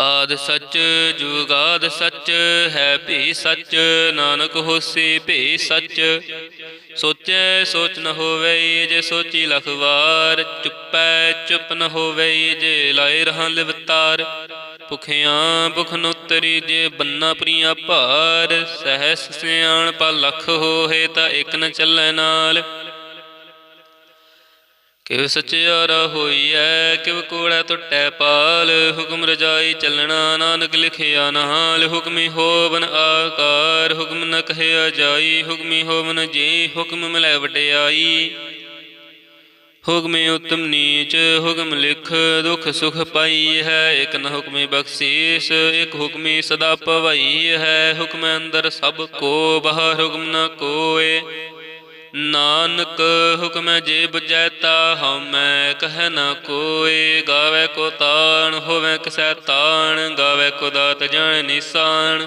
ਆਦ ਸੱਚ ਜੁਗਾਦ ਸੱਚ ਹੈ ਭੀ ਸੱਚ, ਨਾਨਕ ਹੋਸੀ ਭੀ ਸੱਚ। ਸੋਚੈ ਸੋਚ ਨ ਹੋਵੇ ਜੇ ਸੋਚੀ ਲਖ ਵਾਰ, ਚੁੱਪੈ ਚੁੱਪ ਨ ਹੋਵੇ ਜੇ ਲਾਏ ਰਹਾਂ ਲਿਵਤਾਰ। ਭੁਖਿਆਂ ਭੁਖ ਨ ਉਤਰੀ ਜੇ ਬੰਨਾ ਪ੍ਰੀਆਂ ਭਾਰ, ਸਹਿਸ ਸਿਆਣ ਪਾ ਲਖ ਹੋਏ ਤਾਂ ਇਕ ਨ ਚੱਲੈ ਨਾਲ। ਕਿਵ ਸਚਿਆਰਾ ਹੋਈਐ, ਕਿਵ ਕੋੜੈ ਟੁੱਟੈ ਪਾਲ, ਹੁਕਮ ਰਜਾਈ ਚੱਲਣਾ ਨਾਨਕ ਲਿਖਿਆ ਨਾਲ, ਹੁਕਮੀ ਹੋਵਨ ਆਕਾਰ, ਹੁਕਮ ਨ ਕਹਿਆ ਜਾਈ, ਹੁਕਮੀ ਹੋਵਨ ਜੀ, ਹੁਕਮ ਮਿਲੈ ਵਡਿਆਈ। ਹੁਕਮੇ ਉਤਮ ਨੀਚ, ਹੁਕਮ ਲਿਖ, ਦੁਖ ਸੁਖ ਪਾਈ ਹੈ, ਇਕ ਨ ਹੁਕਮੇ ਬਖਸ਼ੀਸ, ਇਕ ਹੁਕਮੀ ਸਦਾ ਪਵਈ ਹੈ, ਹੁਕਮ ਅੰਦਰ ਸਭ ਕੋ, ਬਾਹਰ ਹੁਕਮ ਨ ਕੋਏ। ਨਾਨਕ ਹੁਕਮ ਜੇ ਬੁਝੈ ਤਾ ਹਉਮੈ ਕਹਿ ਨ ਕੋਇ, ਗਾਵੇ ਕੋ ਤਾਣ, ਹੋਵੇ ਕਿਸੈ ਤਾਣ, ਗਾਵੇ ਕੋ ਦਾਤ ਜਾਣ ਨਿਸ਼ਾਨ।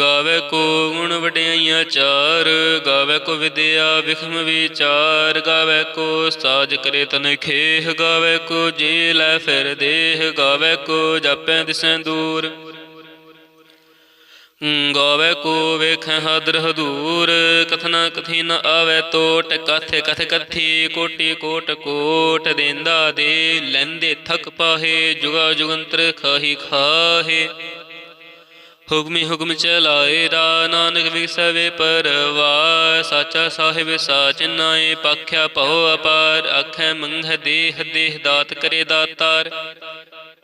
ਗਾਵੇ ਕੋ ਗੁਣ ਵਡਿਆਈਆਂ ਚਾਰ, ਗਾਵੇ ਕੋ ਵਿਦਿਆ ਵਿਖਮ ਵਿਚਾਰ, ਗਾਵੇ ਕੋ ਸਾਜ ਕਰੇ ਤਨ ਖੇਹ, ਗਾਵੇ ਕੋ ਜੀ ਲੈ ਫਿਰ ਦੇਹ, ਗਾਵੇ ਕੋ ਜਾਪੈ ਦਿਸੈ ਦੂਰ। ਗਾਵੇ ਕੋ ਵੇਖੈ ਹਦਰ ਹਦੂਰ ਕਥਨਾ ਕਥਿਨ ਨ ਆਵੇ ਟੋਟ ਕਥ ਕਥ ਕਥੀ, ਕੋਟੀ ਕੋਟ ਕੋਟ ਦੇਂਦਾ ਦੇ, ਲੈਂਦੇ ਥਕ ਪਾਹੇ, ਜੁਗਾ ਜੁਗੰਤਰ ਖਾਹੀ ਖਾਹੇ। ਹੁਕਮੀ ਹੁਕਮ ਚਲਾਏ ਰਾ ਨਾਨਕ ਵਿਸਵੇ ਪਰਵਾ ਸਾਚਾ ਸਾਹਿਬ ਸਾਚ ਨਾਏ, ਪਖਿਆ ਭਉ ਅਪਾਰ, ਆਖੈ ਮੰਘ ਦੇਹ ਦੇਹ ਦਾਤ ਕਰੇ ਦਾਤਾਰ।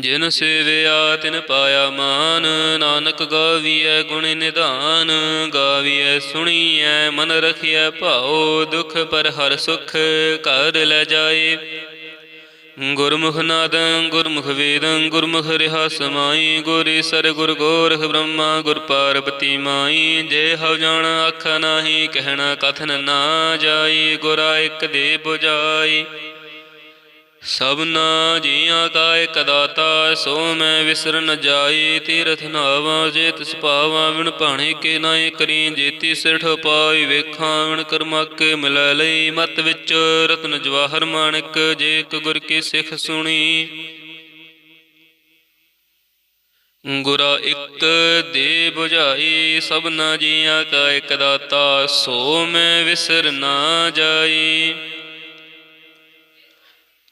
ਜਿਨ ਸੇਵਿਆ ਤਿਨ ਪਾਇਆ ਮਾਨ, ਨਾਨਕ ਗਾਵੀਐ ਗੁਣ ਨਿਧਾਨ, ਗਾਵੀਐ ਸੁਣੀਐ ਮਨ ਰਖਿਐ ਭਾਉ, ਦੁਖ ਪਰ ਹਰ ਸੁਖ ਘਰ ਲੈ ਜਾਏ। ਗੁਰਮੁਖ ਨਾਦੰ, ਗੁਰਮੁਖ ਵੇਦੰ, ਗੁਰਮੁਖ ਰਿਹਾ ਸਮਾਈ, ਗੁਰੀ ਸਰ ਗੁਰ ਗੋਰਖ ਬ੍ਰਹਮਾ, ਗੁਰ ਪਾਰਬਤੀ ਮਾਈ, ਜੇ ਹਉ ਜਾਣ ਆਖ ਨਾਹੀ, ਕਹਿਣਾ ਕਥਨ ਨਾ ਜਾਈ, ਗੁਰਾ ਇਕ ਦੇ 부ਜਾਈ ਸਭਨਾ ਜੀਆਂ ਕਾ ਇਕ ਦਾਤਾ, ਸੋ ਮੈਂ ਵਿਸਰ ਨ ਜਾਈ, ਤੀਰਥ ਨਾਵਾਂ ਜੇ ਤਿਸ ਪਾਵਾਂ ਵਿਣ ਭਾਣੇ ਕੇ ਨਾਏ ਕਰੀ, ਜੇਤੀ ਸਿਰਠ ਪਾਈ ਵੇਖਾਂ, ਵਿਣ ਕਰਮਾ ਕੇ ਮਿਲੈ ਲਈ, ਮਤ ਵਿੱਚ ਰਤਨ ਜਵਾਹਰ ਮਾਣਕ, ਜੇ ਇਕ ਗੁਰ ਕੀ ਸਿੱਖ ਸੁਣੀ। ਗੁਰਾ ਇਕ ਦੇ 부ਝਾਈ ਸਭਨਾ ਜੀਆਂ ਕਾ ਇਕ ਦਾਤਾ, ਸੋ ਮੈਂ ਵਿਸਰ ਨਾ ਜਾਈ।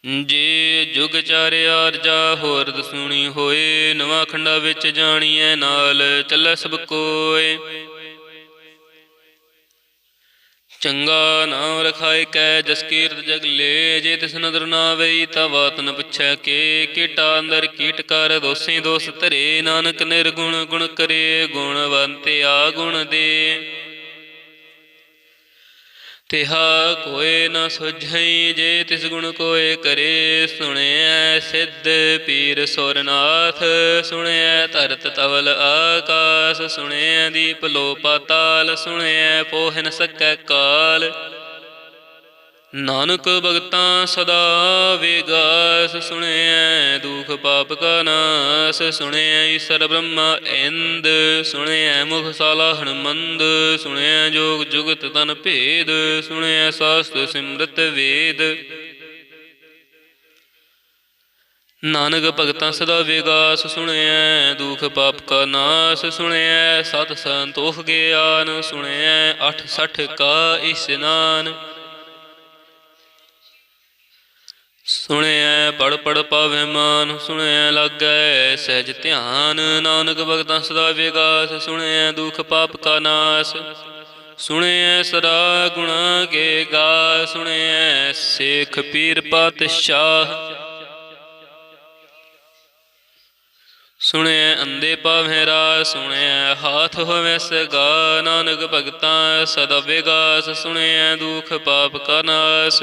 ਜੇ ਜੁਗ ਚਾਰਿਆ ਅਰਜਾ ਹੋਰ ਦਸੂਣੀ ਹੋਏ, ਨਵਾਂ ਖੰਡਾ ਵਿੱਚ ਜਾਣੀਐ ਨਾਲ, ਚੱਲੈ ਸਭ ਕੋਏ। ਚੰਗਾ ਨਾਮ ਰਖਾਇ ਕੈ, ਜਸ ਕੀਰਤ ਜਗ ਲੈ, ਜੇ ਤਿਸ ਨਦਰ ਨਾ ਵਈ, ਤਾ ਬਾਤ ਨ ਪੁੱਛੈ ਕੇ। ਕੀਟਾ ਅੰਦਰ ਕੀਟ ਕਰ, ਦੋਸੇ ਦੋਸ ਧਰੇ, ਨਾਨਕ ਨਿਰਗੁਣ ਗੁਣ ਕਰੇ ਗੁਣਵੰਤੇ ਆ ਗੁਣ ਦੇ। ਤਿਹਾ ਕੋਏ ਨ ਸੁਝਈ ਜੇ ਤਿਸ ਗੁਣ ਕੋਏ ਕਰੇ, ਸੁਣਿਐ ਸਿੱਧ ਪੀਰ ਸੁਰਨਾਥ, ਸੁਣਿਐ ਧਰਤ ਤਵਲ ਆਕਾਸ, ਸੁਣਿਐ ਦੀਪ ਲੋ ਪਾਤਾਲ ਸੁਣਿਐ ਪੋਹਿ ਨ ਸਕੈ ਕਾਲ। ਨਾਨਕ ਭਗਤਾਂ ਸਦਾ ਵੇਗਾਸ ਸੁਣਿਐ, ਦੁਖ ਪਾਪ ਕਾ ਨਾਸ ਸੁਣਿਐ, ਈਸਰ ਬ੍ਰਹਮਾ ਇੰਦ ਸੁਣਿਐ, ਮੁਖ ਸਾਲਾ ਹਨਮੰਦ ਸੁਣਿਐ, ਜੋਗ ਜੁਗਤ ਤਨ ਭੇਦ ਸੁਣਿਐ, ਸਾਸਤ ਸਿਮਰਤ ਵੇਦ। ਨਾਨਕ ਭਗਤਾਂ ਸਦਾ ਵਿਗਾਸ ਸੁਣਿਐ, ਦੁਖ ਪਾਪ ਕਾ ਨਾਸ ਸੁਣਿਐ, ਸਤ ਸੰਤੋਖ ਗਿਆਨ ਸੁਣਿਐ, ਅਠ ਸਠ ਕਾ ਇਸ਼ਨਾਨ। ਸੁਣਿਐ ਪੜ ਪੜ ਪਾਵੇ ਮਾਨ ਸੁਣਿਐ ਲਾਗੈ ਸਹਿਜ ਧਿਆਨ। ਨਾਨਕ ਭਗਤਾਂ ਸਦਾ ਵਿਗਾਸ ਸੁਣਿਐ ਦੁਖ ਪਾਪ ਕਾ ਨਾਸ। ਸੁਣਿਐ ਸਦਾ ਗੁਣਾ ਕੇ ਗਾ ਸੁਣਿਐ ਸੇਖ ਪੀਰ ਪਾਤਸ਼ਾਹ। ਸੁਣਿਐ ਅੰਦੇ ਪਾਵੇਂ ਰਾ ਸੁਣਿਐ ਹਾਥ ਹੋਵੇ ਸਗਾ। ਨਾਨਕ ਭਗਤਾਂ ਸਦਾ ਵਿਗਾਸ ਸੁਣਿਐ ਦੁਖ ਪਾਪ ਕਾ ਨਾਸ।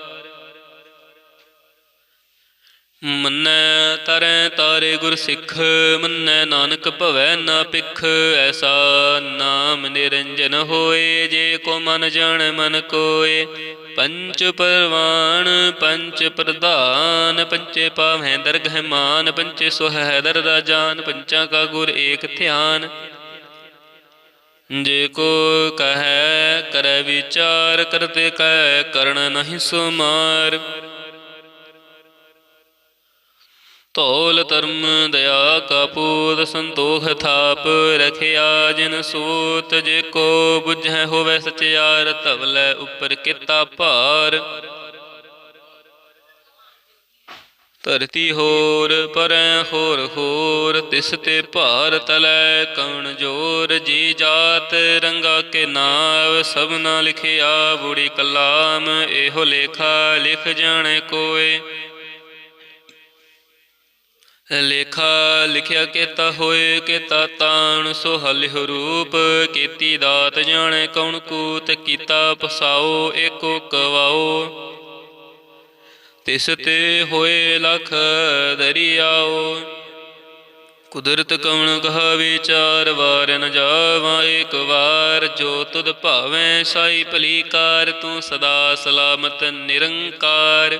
ਮੰਨੈ ਤਰੈ ਤਾਰੇ ਗੁਰ ਸਿੱਖ, ਮੰਨੈ ਨਾਨਕ ਭਵੈ ਨਾ ਪਿਖ ਐਸਾ ਨਾਮ ਨਿਰੰਜਨ ਹੋਏ, ਜੇ ਕੋ ਮਨ ਜਾਣ ਮਨ ਕੋਏ। ਪੰਚ ਪਰਵਾਨ ਪੰਚ ਪ੍ਰਧਾਨ, ਪੰਚੇ ਪਾਵੈ ਦਰਗਹਿ ਮਾਨ, ਪੰਚੇ ਸੁਹੈ ਦਰਦਾ ਜਾਨ, ਪੰਚਾਂ ਕਾ ਗੁਰ ਏਕ ਧਿਆਨ। ਜੇ ਕੋ ਕਹੈ, ਕਰੈ ਵਿਚਾਰ, ਕਰਤੇ ਕਹਿ ਕਰਨ ਨਹੀਂ ਸੁਮਾਰ। ਧੌਲ ਧਰਮ ਦਇਆ ਕਾ ਸੰਤੋਖ ਥਾਪ ਰਖਿਆ ਜਿਨ ਸੂਤ ਜੇ ਕੋ ਬੁਝੈ ਹੋਵੇ ਸਚਿਆਰ ਧਵਲੇ ਉਪਰ ਕੀਤਾ ਭਾਰ। ਧਰਤੀ ਹੋਰ ਪਰੈ ਹੋਰ ਹੋਰ, ਤਿਸ ਤੇ ਭਾਰ ਤਲੈ ਕਉਣ ਜੋਰ, ਜੀ ਜਾਤ ਰੰਗਾ ਕੇ ਨਾਮ ਸਭਨਾ ਲਿਖਿਆ ਬੁੜੀ ਕਲਾਮ, ਇਹੋ ਲੇਖਾ ਲਿਖ ਜਾਣੇ ਕੋਏ। ਲੇਖਾ ਲਿਖਿਆ ਕੀਤਾ ਹੋਏ, ਕੀਤਾ ਤਾਣ ਸੋ ਹਲਿਹੁ ਰੂਪ, ਕੀਤੀ ਦਾਤ ਜਾਣੇ ਕੌਣ ਕੂਤ, ਕੀਤਾ ਪਸਾਓ, ਏਕੋ ਕਵਾਓ। ਤਿਸ ਤੇ ਹੋਏ ਲਖ ਦਰਿਆਓ। ਕੁਦਰਤ ਕਵਣ ਕਹਾ ਵਿਚਾਰ ਵਾਰ ਨ ਜਾਵਾਂ, ਏਕ ਵਾਰ ਜੋ ਤੁਧ ਭਾਵੇਂ, ਸਾਈ ਭਲੀ ਕਾਰ, ਤੂੰ ਸਦਾ ਸਲਾਮਤ ਨਿਰੰਕਾਰ।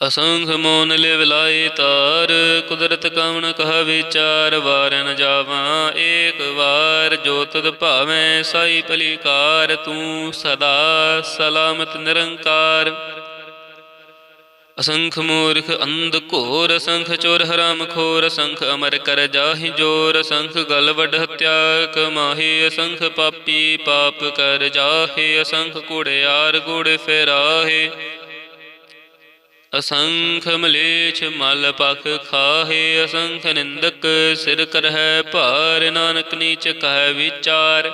ਅਸੰਖ ਮੋਨ ਲਿਵ ਲਾਏ ਤਾਰ, ਕੁਦਰਤ ਕਵਣ ਕਹ ਵਿਚਾਰ, ਵਾਰਨ ਜਾਵਾਂ ਏਕ ਵਾਰ, ਜੋ ਤਦ ਭਾਵੇਂ ਸਾਈ ਭਲੀਕਾਰ, ਤੂੰ ਸਦਾ ਸਲਾਮਤ ਨਿਰੰਕਾਰ। ਅਸੰਖ ਮੂਰਖ ਅੰਧ ਘੋਰ, ਅਸੰਖ ਚੋਰ ਹਰਾਮ ਖੋਰ, ਅਸੰਖ ਅਮਰ ਕਰ ਜਾਹੀ ਜੋਰ, ਅਸੰਖ ਗਲ ਵਡ ਹਤਿਆ ਕਮਾਹੀ ਅਸੰਖ ਪਾਪੀ ਪਾਪ ਕਰ ਜਾਹੇ, ਅਸੰਖ ਕੁੜਿਆਰ ਗੁੜ ਫੇਰਾਹੇ। ਅਸੰਖ ਮਲੇਛ ਮਲ ਪਖ ਖਾਹੇ, ਅਸੰਖ ਨਿੰਦਕ ਸਿਰ ਕਰਹਿ ਭਾਰ, ਨਾਨਕ ਨੀਚ ਕਹਿ ਵਿਚਾਰ।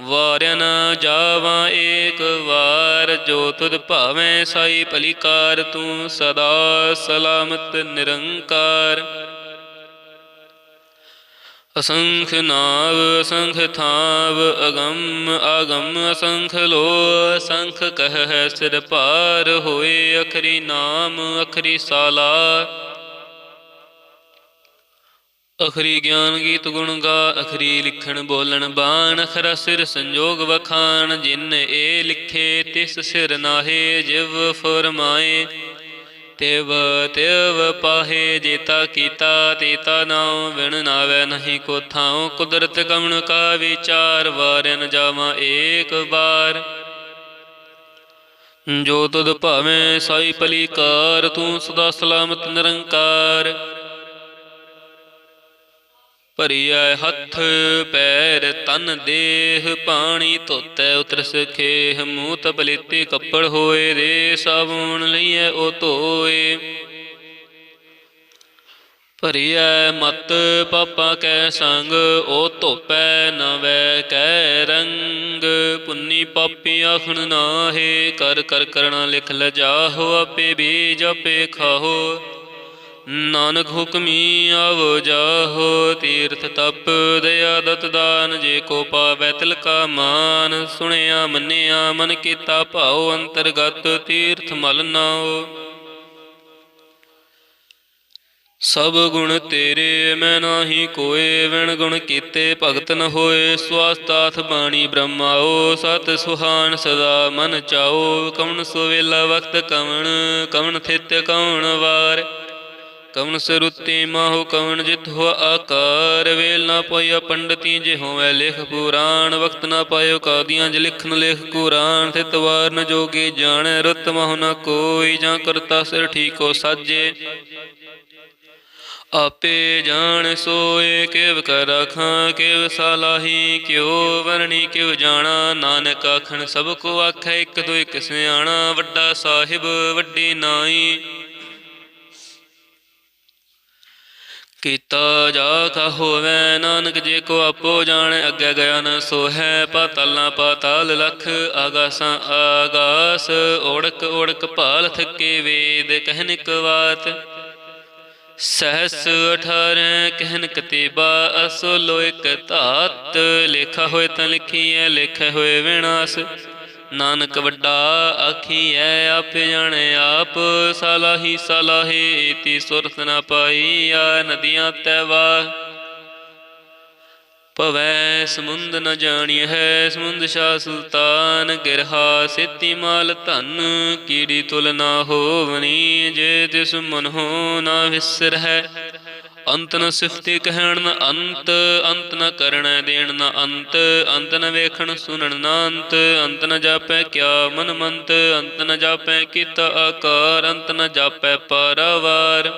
ਵਾਰਿਆ ਨਾ ਜਾਵਾਂ ਏਕ ਵਾਰ, ਜੋ ਤੁਧ ਭਾਵੇਂ ਸਾਈ ਭਲੀ ਤੂੰ ਸਦਾ ਸਲਾਮਤ ਨਿਰੰਕਾਰ। ਅਸੰਖ ਨਾਵ, ਅਸੰਖ ਥਾਵ, ਅਗੰਮ, ਆਗੰਮ, ਅਸੰਖ ਲੋ ਅਸੰਖ ਕਹਿ ਸਿਰ ਭਾਰ ਹੋਏ, ਅਖਰੀ ਨਾਮ, ਅਖਰੀ ਸਾਲਾ। ਅਖਰੀ ਗਿਆਨ ਗੀਤ ਗੁਣ ਗਾ, ਅਖਰੀ ਲਿਖਣ ਬੋਲਣ ਬਾਣ ਅਖਰਾ ਸਿਰ ਸੰਜੋਗ ਵਖਾਣ, ਜਿਨ ਏ ਲਿਖੇ ਤਿਸ ਸਿਰ ਨਾਹੇ, ਜਿਵ ਫਰਮਾਏ। ਤਿਵ ਤਿਵ ਪਾਹੇ ਜੇਤਾ ਕੀਤਾ, ਤੇਤਾ ਨਾਉ ਵਿਣ ਨਾਵੇ ਨਹੀਂ ਕੋ ਥਾਉ ਕੁਦਰਤ ਕਮਣ ਕਾ ਵਿਚਾਰ ਵਾਰਨ ਜਾਵਾਂ ਏਕ ਬਾਰ ਜੋ ਤੁਧ ਭਾਵੇਂ ਸਾਈ ਭਲੀ ਕਾਰ ਤੂੰ ਸਦਾ ਸਲਾਮਤ ਨਿਰੰਕਾਰ। ਭਰੀਐ ਹੱਥ ਪੈਰ ਤਨ ਦੇਹ, ਪਾਣੀ ਧੋਤੈ ਉਤਰ ਸਖੇਹ ਮੂੰਹ ਤਪਲੀਤੇ ਕੱਪੜ ਹੋਏ ਦੇ ਸਾਬੂਨ ਲਈਐ ਉਹ ਧੋਏ। ਭਰੀਐ ਮਤ ਪਾਪਾ ਕੈ ਸੰਗ ਉਹ ਧੋਪੈ ਨਵੈ ਕੈ ਰੰਗ। ਪੁੰਨੀ ਪਾਪੀ ਆਖਣ ਨਾਹੇ, ਕਰ ਕਰ ਕਰਣਾ ਲਿਖ ਲਜਾਹੋ, ਆਪੇ ਬੀਜ ਆਪੇ ਖਾਹੋ। ਨਾਨਕ ਹੁਕਮੀ ਆਵੋ ਜਾਹੋ, ਤੀਰਥ ਤਪ ਦਇਆ ਦਤ ਦਾਨ, ਜੇ ਕੋ ਪਾਵੈ ਤਿਲ ਕਾ ਮਾਨ, ਸੁਣਿਆ ਮੰਨਿਆ ਮਨ ਕੀਤਾ ਭਾਉ ਅੰਤਰਗਤ ਤੀਰਥ ਮਲ ਨਾਓ ਸਭ ਗੁਣ ਤੇਰੇ, ਮੈਂ ਨਾਹੀ ਕੋਏ, ਵਿਣ ਗੁਣ ਕੀਤੇ ਭਗਤ ਨ ਹੋਏ, ਸਵਾਸਤਾਥ ਬਾਣੀ ਬ੍ਰਹਮਾਓ ਸਤ ਸੁਹਾਨ ਸਦਾ ਮਨ ਚਾਓ, ਕਵਣ ਸੁਵੇਲਾ ਵਕਤ ਕਵਣ ਕਵਣ ਥਿਤ ਕਵਣ ਵਾਰ। ਕਵਣ ਸਰੁੱਤੀ ਮਾਹੋ ਕਵਣ ਜਿਤ ਹੋ ਆਕਾਰ, ਵੇਲ ਨਾ ਪਾਇਆ ਪੰਡਤੀ ਜੇ ਹੋਵੇ ਲਿਖ ਪੁਰਾਣ, ਵਕਤ ਨਾ ਪਾਇਓ ਕਾਦੀਆਂ ਜ ਲਿਖਨ ਲਿਖ ਕੁਰਾਨ, ਥਿਤ ਵਾਰ ਨ ਜੋਗੀ ਜਾਣੈ, ਰੁੱਤ ਮਹੁ ਨ ਕੋਈ, ਜਾਂ ਕਰਤਾ ਸਿਰ ਠੀਕੋ ਸਾਜੇ। ਆਪੇ ਜਾਣ ਸੋਏ ਕਿਵ ਕਰ ਆਖਾਂ, ਕਿਵ ਸਾਲਾਹੀ ਕਿਉ ਵਰਣੀ, ਕਿਵ ਜਾਣਾ, ਨਾਨਕ ਆਖਣ ਸਭ ਕੋ ਆਖੈ, ਇੱਕ ਦੋ ਇੱਕ ਸਿਆਣਾ, ਵੱਡਾ ਸਾਹਿਬ ਵੱਡੀ ਨਾਈ। ਕੀਤਾ ਜਾ ਕਾ ਹੋਵੇ ਨਾਨਕ ਜੇ ਕੋ ਆਪੋ ਜਾਣੈ, ਅੱਗੇ ਗਿਆ ਨ ਸੋਹੈ, ਪਾਤਾਲਾਂ ਪਾਤਾਲ ਲਖ ਆਗਾਸਾਂ ਆਗਾਸ, ਓੜਕ ਓੜਕ ਭਾਲ ਥਕੇ ਵੇਦ ਕਹਿਨਿਕ ਬਾਤ ਸਹਸ 18 ਕਹਿਨ ਕਤੀਬਾ ਅਸੋਲੋ ਇਕ ਧਾਤ, ਲੇਖਾ ਹੋਏ ਤਾਂ ਲਿਖੀਐ, ਲਿਖੇ ਹੋਏ ਵਿਨਾਸ਼। ਨਾਨਕ ਵੱਡਾ ਆਖੀਐ, ਆਪੇ ਜਾਣੇ ਆਪ, ਸਲਾਹੀ ਸਲਾਹੇ, ਤੀ ਸੁਰਤ ਨ ਪਾਈ, ਆ ਨਦੀਆਂ ਤੈਵਾ ਭਵੈ ਸਮੁੰਦ ਨ ਜਾਣੀ ਹੈ ਸਮੁੰਦ ਸ਼ਾ ਸੁਲਤਾਨ, ਗਿਰਹਾ ਸੇਤੀ ਮਾਲ ਧਨ, ਕੀੜੀ ਤੁਲ ਨਾ ਹੋਵਨੀ ਜੇ ਤਿਸ ਮਨ ਹੋ ਨਾ ਵਿਸਰ ਹੈ ਅੰਤ ਨ ਸਿਫਤੀ ਕਹਿਣ ਨ ਅੰਤ ਅੰਤ ਨ ਕਰਣੈ ਦੇਣ ਨ ਅੰਤ ਅੰਤ ਨ ਵੇਖਣ ਸੁਣਨ ਨ ਅੰਤ ਅੰਤ ਨ ਜਾਪੈ ਕਿਆ ਮਨ ਮੰਤ, ਅੰਤ ਨ ਜਾਪੈ ਕੀਤਾ ਆਕਾਰ, ਅੰਤ ਨ ਜਾਪੈ ਪਾਰਾਵਾਰ।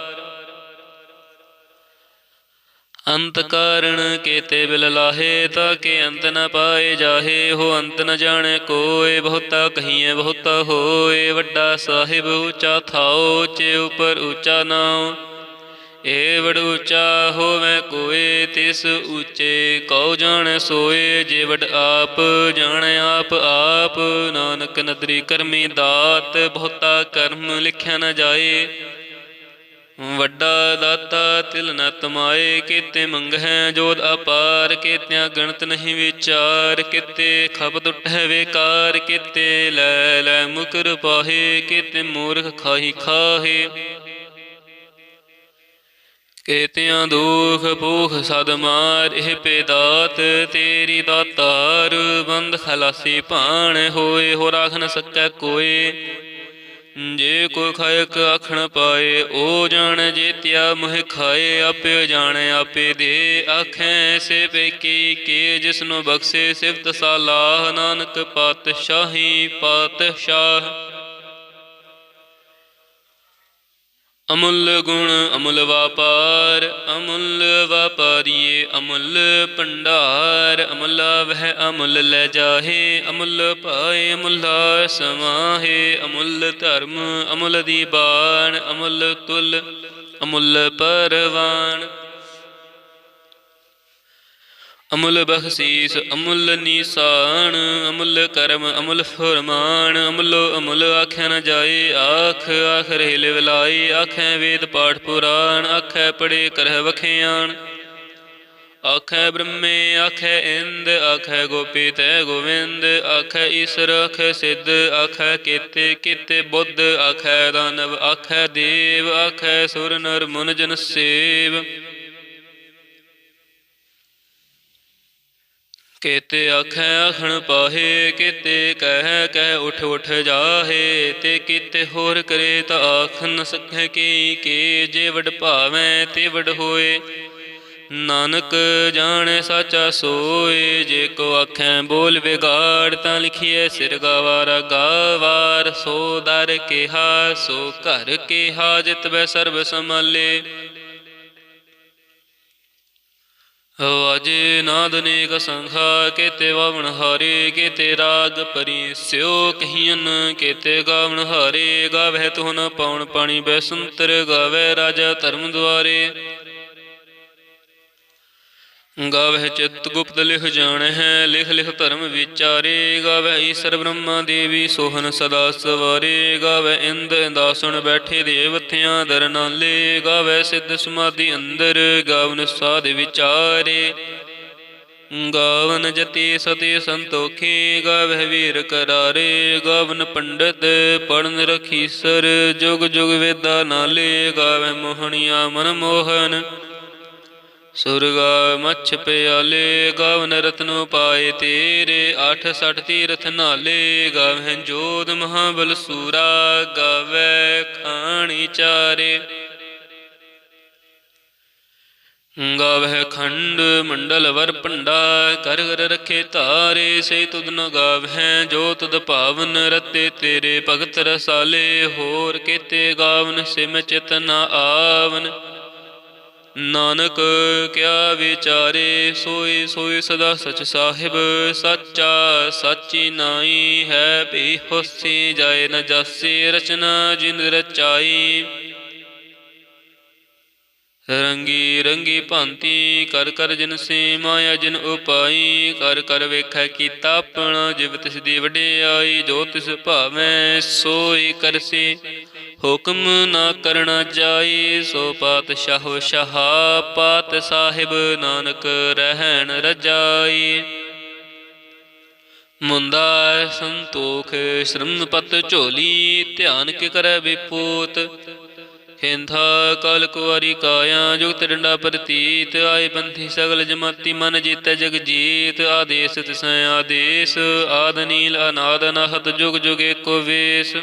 ਅੰਤ ਕਾਰਣ ਕੇਤੇ ਬਿਲ ਲਾਹੇ, ਤਾ ਕੇ ਅੰਤ ਨ ਪਾਏ ਜਾਹੇ, ਹੋ ਅੰਤ ਨ ਜਾਣੈ ਕੋਏ, ਬਹੁਤਾ ਕਹੀਏ ਬਹੁਤਾ ਹੋਏ, ਵੱਡਾ ਸਾਹਿਬ ਉੱਚਾ ਥਾਓ, ਚੇ ਉਪਰ ਉੱਚਾ ਨਾਉ। ਏ ਵੜ ਉੱਚਾ ਹੋਵੇ ਕੋਏ, ਤਿਸ ਉੱਚੇ ਕਉ ਜਾਣੈ ਸੋਏ ਜੇ ਵਡ ਆਪ ਜਾਣੈ ਆਪ ਆਪ, ਨਾਨਕ ਨਦਰੀ ਕਰਮੀ ਦਾਤ, ਬਹੁਤਾ ਕਰਮ ਲਿਖਿਆ ਨਾ ਜਾਏ। ਵੱਡਾ ਦਾਤਾ ਤਿਲ ਨ ਤਮਾਏ, ਕੀਤੇ ਮੰਗਹਿ ਜੋਤ ਅਪਾਰ, ਕੀਤਿਆਂ ਗਣਤ ਨਹੀਂ ਵਿਚਾਰ, ਕੀਤੇ ਖਬਦ ਉਠੈ ਵੇਕਾਰ, ਕੀਤੇ ਲੈ ਲੈ ਮੁਕਰ ਪਾਹੇ, ਕੀਤੇ ਮੂਰਖ ਖਾਹੀ ਖਾਹੇ। ਕੇਤਿਆਂ ਦੁਖ ਭੂਖ ਸਦ ਮਾਰ, ਇਹ ਪੇਦਾਤ ਤੇਰੀ ਦਾਤਾਰ। ਬੰਦ ਖਲਾਸੀ ਭਾਣ ਹੋਏ ਹੋ ਰਾਖ ਨ ਸਕੈ ਕੋਏ। ਜੇ ਕੋ ਖਾਇਕ ਆਖਣ ਪਾਏ, ਓ ਜਾਣ ਜੇਤਿਆ ਮੋਹ ਖਾਏ। ਆਪੇ ਜਾਣੇ, ਆਪੇ ਦੇ, ਆਖੈ ਸੇ ਪੇਕੀ ਕੇ, ਜਿਸਨੂੰ ਬਖਸ਼ੇ ਸਿਫਤ ਸਾਲਾਹ। ਨਾਨਕ ਪਾਤਸ਼ਾਹੀ, ਪਾਤਸ਼ਾਹ। ਅਮੁੱਲ ਗੁਣ ਅਮੁੱਲ ਵਪਾਰ, ਅਮੁੱਲ ਵਪਾਰੀਏ ਅਮੁੱਲ ਭੰਡਾਰ, ਅਮੁੱਲਾ ਵਹਿ ਅਮੁੱਲ ਲੈ ਜਾਹੇ, ਅਮੁੱਲ ਪਾਏ ਅਮੁੱਲਾ ਸਮਾਹੇ, ਅਮੁੱਲ ਧਰਮ ਅਮੁੱਲ ਦੀ ਬਾਣ, ਅਮੁੱਲ ਤੁਲ ਅਮੁੱਲ ਪਰਵਾਨ ਅਮੁੱਲ ਬਖਸ਼ੀਸ, ਅਮੁੱਲ ਨੀਸਾਨ, ਅਮੁੱਲ ਕਰਮ, ਅਮੁੱਲ ਫਰਮਾਨ, ਅਮੁੱਲੋ ਅਮੁੱਲ ਆਖਿਆ ਨ ਜਾਏ, ਆਖ ਆਖ ਹਿਲ ਵਿਲਾਈ ਆਖੈ ਵੇਦ ਪਾਠ ਪੁਰਾਣ, ਆਖੈ ਪੜੇ ਕਰਹਿ ਵਖਿਆਣ। ਆਖੈ ਬ੍ਰਹਮੇ, ਆਖੈ ਇੰਦ, ਆਖੈ ਗੋਪੀ ਤੈ ਗੋਵਿੰਦ, ਆਖੈ ਈਸ਼ਰ, ਆਖੈ ਸਿੱਧ, ਆਖੈ ਕੀਤੇ ਕੀਤੇ ਬੁੱਧ, ਆਖੈ ਦਾਨਵ, ਆਖੈ ਦੇਵ, ਆਖੈ ਸੁਰ ਨਰ ਮੁਨ ਜਨ ਸੇਵ। ਕੇਤੇ ਆਖੈ ਆਖਣ ਪਾਹੇ, ਕੇਤੇ ਕਹਿ ਕਹਿ ਉਠ ਉਠ ਜਾਹੇ, ਤੇ ਕੀਤੇ ਹੋਰ ਕਰੇ ਤਾਂ ਆਖ ਨ ਸਕੈ ਕੀ ਕੇ, ਜੇ ਵਡ ਭਾਵੈ ਤੇ ਵਡ ਹੋਏ। ਨਾਨਕ ਜਾਣੈ ਸਾਚਾ ਸੋਏ, ਜੇ ਕੋ ਆਖੈ ਬੋਲ ਵਿਗਾੜ, ਤਾਂ ਲਿਖੀਏ ਸਿਰ ਗਵਾਰਾ ਗਾਵਾਰ, ਸੋ ਦਰ ਕਿਹਾ, ਸੋ ਘਰ ਕਿਹਾ ਜਿਤ ਬੈ ਸਰਬ ਸਮਾਲੇ ਵਾਜੇ ਨਾਦ ਅਨੇਕ ਸੰਖਾ ਕੇਤੇ ਵਾਵਣ ਹਾਰੇ, ਕੇਤੇ ਰਾਗ ਪਰੀ ਸਿਓ ਕਹੀਨ ਕੇਤੇ ਗਾਵਣ ਹਾਰੇ, ਗਾਵਹਿ ਤੁਹਨ ਪਾਉਣ ਪਾਣੀ ਬੈਸੰਤਰ ਗਾਵੈ ਰਾਜਾ ਧਰਮ ਦੁਆਰੇ। ਗਾਵਹਿ ਚਿਤ ਗੁਪਤ ਲਿਖ ਜਾਣਹਿ ਲਿਖ ਲਿਖ ਧਰਮ ਵਿਚਾਰੇ। ਗਾਵਹਿ ਈਸਰ ਬ੍ਰਹਮਾ ਦੇਵੀ ਸੋਹਨ ਸਦਾ ਸਵਾਰੇ। ਗਾਵਹਿ ਇੰਦ ਇੰਦਾਸਣ ਬੈਠੇ ਦੇਵਤਿਆਂ ਦਰ ਨਾਲੇ। ਗਾਵਹਿ ਸਿੱਧ ਸਮਾਧੀ ਅੰਦਰ, ਗਾਵਨ ਸਾਧ ਵਿਚਾਰੇ। ਗਾਵਨ ਜਤੀ ਸਤੀ ਸੰਤੋਖੀ, ਗਾਵਹਿ ਵੀਰ ਕਰਾਰੇ। ਗਾਵਨ ਪੰਡਤ ਪੜਨ ਰਖੀਸਰ, ਜੁਗ ਜੁਗ ਵੇਦਾ ਨਾਲੇ। ਗਾਵਹਿ ਮੋਹਣੀਆ ਮਨ ਮੋਹਨ। ਸੁਰਗਾ ਮੱਛ ਪਿਆਲੇ, ਗਾਵਨ ਰਤਨੋ ਪਾਏ ਤੇਰੇ, ਅੱਠ ਸਠ ਤੀਰਥ ਨਾਲੇ ਗਾਵਹਿ ਜੋਧ ਮਹਾਬਲ ਸੂਰਾ, ਗਾਵੈ ਖਾਣੀ ਚਾਰੇ। ਗਾਵਹਿ ਖੰਡ, ਮੰਡਲ ਵਰ ਭੰਡਾ ਕਰ ਕਰ ਰਖੇ ਧਾਰੇ ਸੇ ਤੁਧ ਨ ਗਾਵਹਿ ਜੋ ਤੁਧ ਭਾਵਨ ਰਤੇ ਤੇਰੇ ਭਗਤ ਰਸਾਲੇ, ਹੋਰ ਕੀਤੇ ਗਾਵਨ ਸਿਮ ਚਿਤ ਨ ਆਵਨ। ਨਾਨਕ, ਕਿਆ ਵਿਚਾਰੇ ਸੋਈ ਸੋਈ ਸਦਾ ਸਚ ਸਾਹਿਬ, ਸੱਚਾ ਸਾਚੀ ਨਾਈ ਹੈ ਭੀ ਹੋਸੀ ਜਾਏ ਨ ਜਾਸੀ ਰਚਨਾ ਜਿਨ ਰਚਾਈ। ਰੰਗੀ ਰੰਗੀ ਭਾਂਤੀ ਕਰ ਕਰ ਜਿਨ ਸੇ ਮਾਇਆ ਜਿਨ ਉਪਾਈ, ਕਰ ਕਰ ਵੇਖੈ ਕੀਤਾ ਆਪਣਾ, ਜਿਵ ਤਿਸ ਦੀ ਵਡਿਆਈ, ਜੋ ਤਿਸ ਭਾਵੈ ਸੋਈ ਕਰਸੀ। ਹੁਕਮ ਨਾ ਕਰਨਾ ਜਾਈ ਸੋ ਪਾਤਸ਼ਾਹ ਸ਼ਾਹ ਪਾਤ ਸਾਹਿਬ ਨਾਨਕ ਰਹਿਣ ਰਜਾਈ ਮੁੰਦਾ ਸੰਤੋਖ ਸ਼ਰਮ ਪਤ ਝੋਲੀ, ਧਿਆਨ ਕੇ ਕਰੈ ਵਿਪੂਤ। ਹਿੰਥਾ ਕਲ ਕੁਵਾਰੀ ਕਾਇਆ ਜੁਗਤ ਡੰਡਾ ਪ੍ਰਤੀਤ। ਆਏ ਬੰਧੀ ਸਗਲ ਜਮਾਤੀ, ਮਨ ਜੀਤੈ ਜਗ ਜੀਤ। ਆਦੇਸ ਤਿਸੈ ਆਦੇਸ, ਆਦ ਨੀਲ ਅਨਾਦ ਅਨਾਹਤ ਜੁਗ ਜੁਗ ਏਕੋ ਵੇਸ।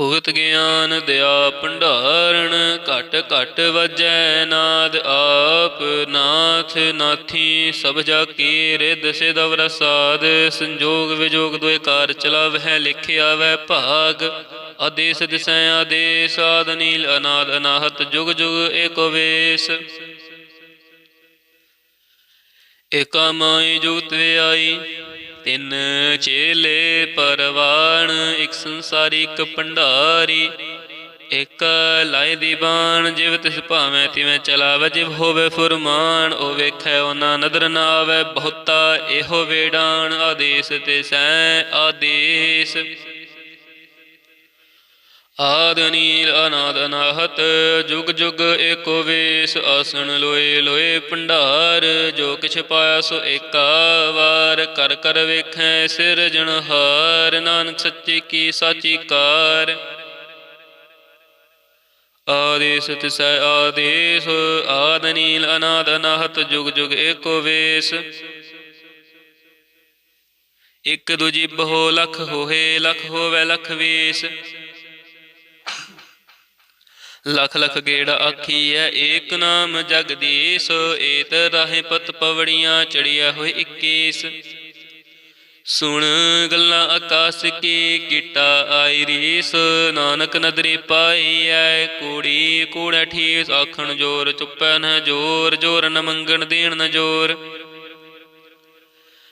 ਭੁਗਤ ਗਿਆਨ ਦਿਆ ਭੰਡਾਰਣ, ਘਟ ਘਟ ਵਜੈ ਨਾਦ ਆਪ, ਨਾਥ ਨਾਥੀ ਸਭ ਜਾ ਕੀ ਰਿਦ ਸਿਧ ਵਰਸਾਦ ਸੰਜੋਗ ਵਿਜੋਗ ਦੋਇ ਚਲਾਵਹਿ, ਲਿਖਿਆ ਵੈ ਭਾਗ। ਆਦੇਸ ਦਿਸੈ ਆਦੇਸ, ਆਦ ਨੀਲ ਅਨਾਦ ਅਨਾਹਤ, ਜੁਗ ਜੁਗ ਏਕੋ ਵੇਸ। ਏਕਾ ਮਾਈ ਜੁਗਤ ਵਿਆਈ ਤਿੰਨ ਚੇਲੇ ਪਰਵਾਣ, ਇੱਕ ਸੰਸਾਰੀ, ਇੱਕ ਭੰਡਾਰੀ। ਇਕ ਲਾਇ ਦੀ ਬਾਣ, ਜਿਵ ਤਿਸ ਭਾਵੇਂ ਤਿਵੇਂ ਚਲਾਵੇ, ਜਿਵ ਹੋਵੇ ਫੁਰਮਾਨ, ਉਹ ਵੇਖੈ ਉਹਨਾਂ ਨਦਰ ਨਾ ਆਵੇ, ਬਹੁਤਾ ਇਹੋ ਵੇਡਾਨ ਆਦੇਸ ਤੇ ਸੈ ਆਦੇਸ। ਆਦ ਨੀਲ ਅਨਾਦ ਅਨਾਹਤ ਜੁਗ ਜੁਗ ਏਕੋ ਵੇਸ ਆਸਣ ਲੋਏ ਲੋਏ ਭੰਡਾਰ, ਜੋ ਕਿਛ ਪਾਇਆ ਸੋ ਏਕਾ ਵਾਰ। ਕਰ ਕਰ ਵੇਖੈ ਸਿਰਜਣਹਾਰ ਨਾਨਕ ਸੱਚੀ ਕੀ ਸਾਚੀ ਕਾਰ। ਆਦੇਸ ਤਿਸੈ ਆਦੇਸ ਆਦ ਨੀਲ ਅਨਾਦ ਅਨਾਹਤ ਜੁਗ ਜੁਗ ਏਕੋ ਵੇਸ। ਇਕ ਦੂਜੀ ਬਹੋ ਲਖ ਹੋਏ, ਲਖ ਹੋਵੇ ਲਖ ਵੇਸ। ਲਖ ਲਖ ਗੇੜਾ ਆਖੀਐ ਏਕ ਨਾਮ ਜਗਦੀਸ਼, ਏਤ ਰਾਹੇ ਪਤ ਪਵੜੀਆਂ ਚੜਿਆ ਹੋਏ 21 ਸੁਣ ਗੱਲਾਂ ਆਕਾਸ ਕੀ, ਕੀਟਾ ਆਈ ਰੀਸ, ਨਾਨਕ ਨਦਰੀ ਪਾਈਐ ਕੂੜੀ ਕੂੜਾ ਠੀਸ, ਆਖਣ ਜੋਰ ਚੁੱਪੈ ਨਾ ਜੋਰ ਜੋਰ ਨ ਮੰਗਣ ਦੇਣ ਨ ਜੋਰ।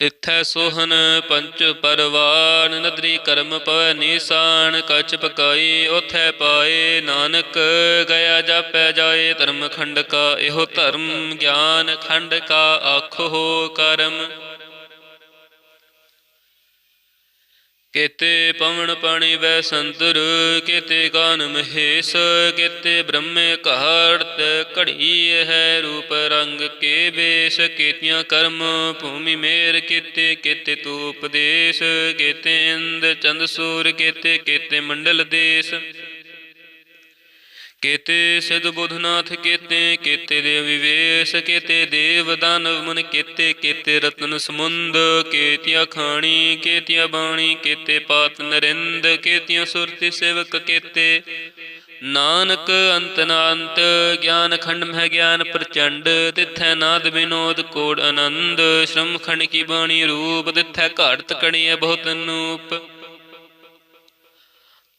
ਇਥੈ ਸੋਹਨ ਪੰਚ ਪਰਵਾਨ, ਨਦਰੀ ਕਰਮ ਪਵੈ ਨੀਸਾਨ, ਕਛ ਪਕਾਈ ਉਥੈ ਪਾਏ। ਨਾਨਕ ਗਿਆ ਜਾਪੈ ਜਾਏ, ਧਰਮ ਖੰਡ ਕਾ ਇਹੋ ਧਰਮ, ਗਿਆਨ ਖੰਡ ਕਾ ਆਖੋ ਕਰਮ। ਕੇਤੇ ਪਵਨ ਪਾਣੀ ਵੈ ਸੰਤਰ ਕੇਤੇ ਕਾਨ ਮਹੇਸ਼, ਕਿਤੇ ਬ੍ਰਹਮੇ ਘਾੜਤ ਘੜੀ ਹੈ ਰੂਪ ਰੰਗ ਕੇ ਬੇਸ ਕੇਤੀਆਂ ਕਰਮ ਭੂਮੀ ਮੇਰ, ਕੇਤੇ ਕੇਤੇ ਤੂ ਉਪਦੇਸ਼, ਕਿਤੇ ਇੰਦ ਚੰਦ ਸੂਰ, ਕੇਤੇ ਕੇਤੇ ਮੰਡਲ ਦੇਸ। ਕੇਤੇ ਸਿਧ ਬੁਧਨਾਥ, ਕੇਤੇ ਕੇਤੇ ਦੇ ਵਿਵੇਸ਼ ਕੇਤੇ ਦੇਵ ਦਾਨਵ ਮਨ, ਕੇਤੇ ਕੇਤੇ ਰਤਨ ਸਮੁੰਦ, ਕੇਤੀਆਂ ਖਾਣੀ, ਕੇਤੀਆਂ ਬਾਣੀ, ਕੇਤੇ ਪਾਤ ਨਰਿੰਦ, ਕੇਤੀਆਂ ਸੁਰਤੀ ਸੇਵਕ, ਕੇਤੇ ਨਾਨਕ ਅੰਤ ਨਾੰਤ, ਗਿਆਨ ਖੰਡ ਮਹਿ ਗਿਆਨ ਪ੍ਰਚੰਡ, ਤਿਥੈ ਨਾਦ ਵਿਨੋਦ ਕੋੜ ਆਨੰਦ ਸ਼ਰਮ ਖੰਡ ਕੀ ਬਾਣੀ ਰੂਪ, ਤਿਥੈ ਘਾੜਤ ਕਣੀਐ ਬਹੁਤ ਨੂਪ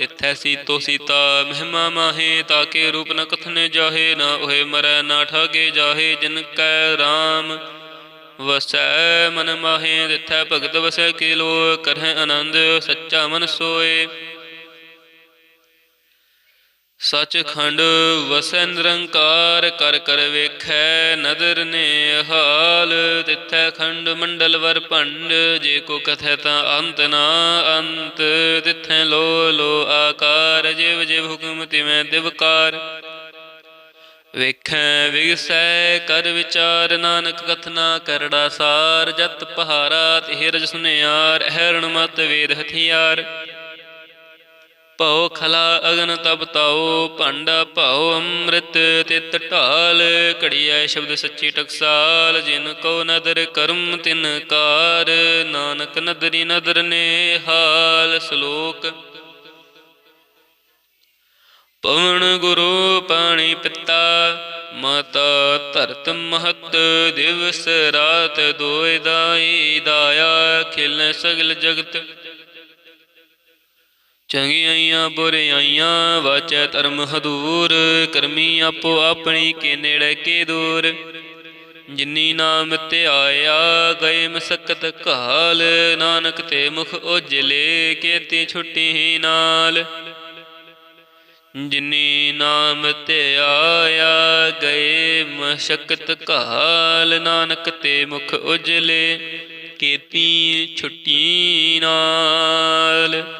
ਤਿਥੈ ਸੀਤੋ ਸੀਤਾ, ਮਹਿਮਾ ਮਾਹੇ ਤਾਕੇ ਰੂਪ ਨ ਕਥਨੇ ਜਾਹੇ, ਨਾ ਉਹੇ ਮਰੈ, ਨਾ ਠਾਗੇ ਜਾਹੇ, ਜਿਨ ਕੈ ਰਾਮ। ਵਸੈ ਮਨ ਮਾਹੇ ਤਿਥੈ ਭਗਤ ਵਸੈ ਕੇ ਲੋ ਕਰਹਿ ਆਨੰਦ, ਸੱਚਾ ਮਨ ਸੋਏ। ਸਚ ਖੰਡ ਵਸੈ ਨਿਰੰਕਾਰ, ਕਰ ਕਰ ਵੇਖੈ ਨਦਰ ਨੇ ਹਾਲ ਤਿਥੈ ਖੰਡ ਮੰਡਲ ਵਰ ਭੰਡ, ਜੇ ਕੋ ਕਥੈ ਤਾਂ ਅੰਤ ਨਾ ਅੰਤ। ਤਿਥੈ ਲੋ ਲੋ ਆਕਾਰ, ਜਿਵ ਜਿਵ ਹੁਕਮ ਤਿਵੇਂ ਦਿਵਕਾਰ ਵੇਖੈ ਵਿਗਸੈ, ਕਰ ਵਿਚਾਰ, ਨਾਨਕ ਕਥਨਾ ਕਰੜਾ ਸਾਰ। ਜਤ ਪਹਾਰਾ, ਤਿਹ ਰਜ ਸੁਨਿਆਰ ਹੈਰਣ ਮਤ ਵੇਦ ਹਥਿਆਰ। ਭਉ ਖਲਾ ਅਗਨ ਤਪ ਤਾਉ, ਭਾਂਡਾ ਭਉ ਅੰਮ੍ਰਿਤ ਤਿਤ ਢਾਲ। ਘੜੀਐ ਸ਼ਬਦ ਸੱਚੀ ਟਕਸਾਲ, ਜਿਨ ਕੋ ਨਦਰ ਕਰਮ ਤਿਨ ਕਾਰ। ਨਾਨਕ ਨਦਰੀ ਨਦਰ ਨੇ ਹਾਲ ਸ਼ਲੋਕ। ਪਵਨ ਗੁਰੂ ਪਾਣੀ ਪਿਤਾ, ਮਾਤਾ ਧਰਤ ਮਹਤ, ਦਿਵਸ ਰਾਤ ਦੋਇ ਦਾਈ ਦਾਇਆ, ਖਿਲ ਸਗਲ ਜਗਤ। ਚੰਗਿਆਈਆਂ ਬੁਰਿਆਈਆਂ ਵਾਚੈ ਧਰਮ ਹਦੂਰ, ਕਰਮੀ ਆਪੋ ਆਪਣੀ ਕੇ ਨੇੜੇ ਕੇ ਦੂਰ। ਜਿਨੀ ਨਾਮ ਤੇ ਆਇਆ, ਗਏ ਮਸਕਤ ਕਾਲ ਨਾਨਕ ਤੇ ਮੁਖ ਉਜਲੇ, ਕੇਤੀ ਛੁੱਟੀ ਨਾਲ। ਜਿਨੀ ਨਾਮ ਤੇ ਆਇਆ, ਗਏ ਮਸ਼ਕਤ ਕਾਲ ਨਾਨਕ ਤੇ ਮੁਖ ਉਜਲੇ, ਕੀਤੀ ਛੁੱਟੀ ਨਾਲ।